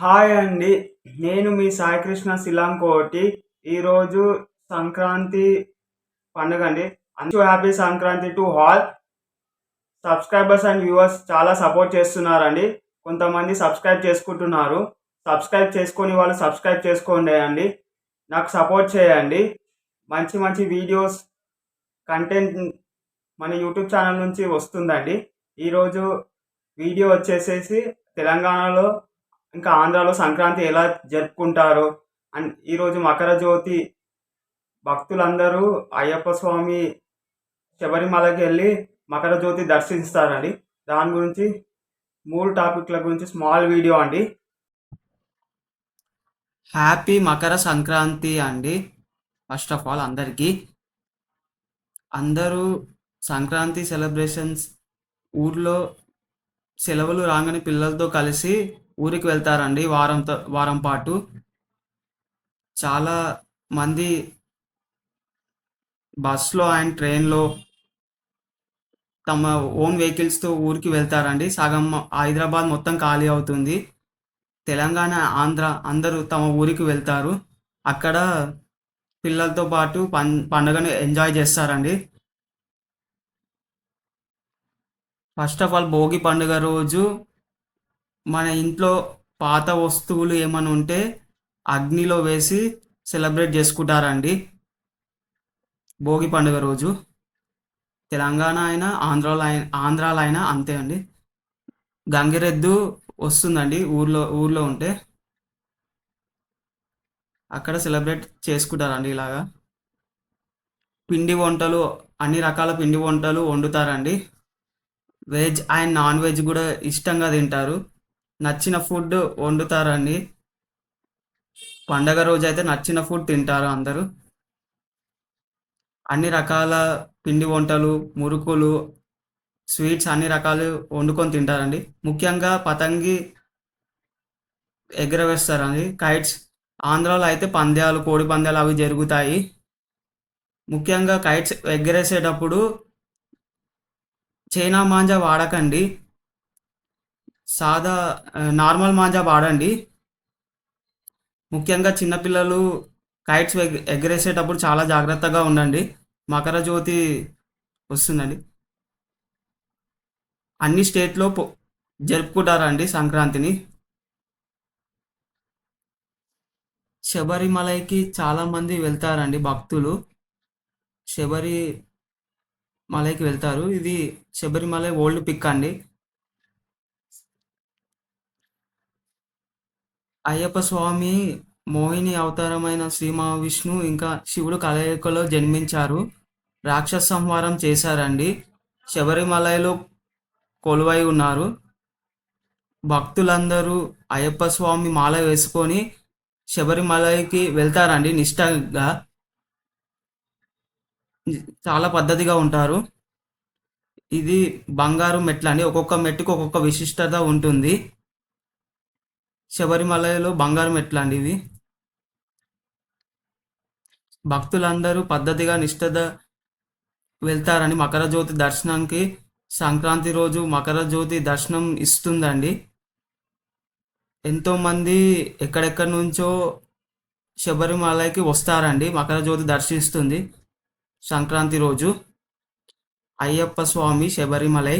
Hi అండి. నేను మీ సాయికృష్ణ శిలాంకోటి ఈరోజు సంక్రాంతి పండుగ అండి. అంచు happy Sankranti to all subscribers and viewers చాలా సపోర్ట్ చేస్తున్నారండి. కొంతమంది సబ్స్క్రైబ్ చేసుకుంటున్నారు. సబ్స్క్రైబ్ చేసుకొని వాళ్ళు సబ్స్క్రైబ్ చేసుకోండి అండి. నాకు సపోర్ట్ చేయండి. మంచి మంచి వీడియోస్ కంటెంట్ మన యూట్యూబ్ ఛానల్ నుంచి వస్తుందండి. ఈరోజు వీడియో వచ్చేసేసి తెలంగాణలో ఇంకా ఆంధ్రాలో సంక్రాంతి ఎలా జరుపుకుంటారో అండ్ ఈరోజు మకర జ్యోతి భక్తులందరూ అయ్యప్ప స్వామి శబరిమలకి వెళ్ళి మకర జ్యోతి దర్శిస్తారండి. దాని గురించి మూడు టాపిక్ల గురించి స్మాల్ వీడియో అండి. హ్యాపీ మకర సంక్రాంతి అండి. ఫస్ట్ ఆఫ్ ఆల్ అందరికీ. అందరూ సంక్రాంతి సెలబ్రేషన్స్ ఊర్లో సెలవులు రాగానే పిల్లలతో కలిసి ఊరికి వెళ్తారండి వారంతో వారం పాటు. చాలా మంది బస్లో అండ్ ట్రైన్లో తమ ఓన్ వెహికల్స్తో ఊరికి వెళ్తారండి. సగం హైదరాబాద్ మొత్తం ఖాళీ అవుతుంది. తెలంగాణ ఆంధ్ర అందరూ తమ ఊరికి వెళ్తారు. అక్కడ పిల్లలతో పాటు పం పండుగను ఎంజాయ్ చేస్తారండి. ఫస్ట్ ఆఫ్ ఆల్ భోగి పండుగ రోజు మన ఇంట్లో పాత వస్తువులు ఏమైనా ఉంటే అగ్నిలో వేసి సెలబ్రేట్ చేసుకుంటారండి. భోగి పండుగ రోజు. తెలంగాణ అయినా ఆంధ్రాలో అయినా ఆంధ్రాలో అయినా అంతే అండి. గంగిరెద్దు వస్తుందండి ఊర్లో ఊర్లో ఉంటే. అక్కడ సెలబ్రేట్ చేసుకుంటారండి ఇలాగా. పిండి వంటలు అన్ని రకాల పిండి వంటలు వండుతారండి. వెజ్ అండ్ నాన్ వెజ్ కూడా ఇష్టంగా తింటారు. నచ్చిన ఫుడ్ వండుతారండి. పండగ రోజు అయితే నచ్చిన ఫుడ్ తింటారు అందరూ. అన్ని రకాల పిండి వంటలు మురుకులు స్వీట్స్ అన్ని రకాలు వండుకొని తింటారండి. ముఖ్యంగా పతంగి ఎగరవేస్తారండి. కైట్స్ ఆంధ్రాలో అయితే పంద్యాలు కోడి పందాలు అవి జరుగుతాయి. ముఖ్యంగా కైట్స్ ఎగరేసేటప్పుడు చైనా మాంజా వాడకండి. సాదా నార్మల్ మాంజా వాడండి. ముఖ్యంగా చిన్నపిల్లలు కైట్స్ ఎగ్ ఎగరేసేటప్పుడు చాలా జాగ్రత్తగా ఉండండి. మకర జ్యోతి వస్తుందండి. అన్ని స్టేట్లో జరుపుకుంటారండి సంక్రాంతిని. శబరిమలైకి చాలామంది వెళ్తారండి భక్తులు. శబరి మలైకి వెళ్తారు. ఇది శబరిమల ఓల్డ్ పిక్ అండి. అయ్యప్ప స్వామి మోహిని అవతారమైన శ్రీ మహావిష్ణు ఇంకా శివుడు కలయికలో జన్మించారు. రాక్షస సంహారం చేశారండి. శబరిమలలో కొలువై ఉన్నారు. భక్తులందరూ అయ్యప్ప స్వామి మాల వేసుకొని శబరిమలకి వెళ్తారండి నిష్టగా చాలా పద్ధతిగా ఉంటారు. ఇది బంగారు మెట్లు అండి. ఒక్కొక్క మెట్టుకు ఒక్కొక్క విశిష్టత ఉంటుంది. శబరిమలలో బంగారు మెట్లు అండి ఇవి భక్తులందరూ పద్ధతిగా నిష్ఠత వెళ్తారని మకర జ్యోతి దర్శనానికి సంక్రాంతి రోజు మకర జ్యోతి దర్శనం ఇస్తుందండి. ఎంతోమంది ఎక్కడెక్కడి నుంచో శబరిమలకి వస్తారండి. మకర జ్యోతి దర్శిస్తుంది. సంక్రాంతి రోజు అయ్యప్ప స్వామి శబరిమలై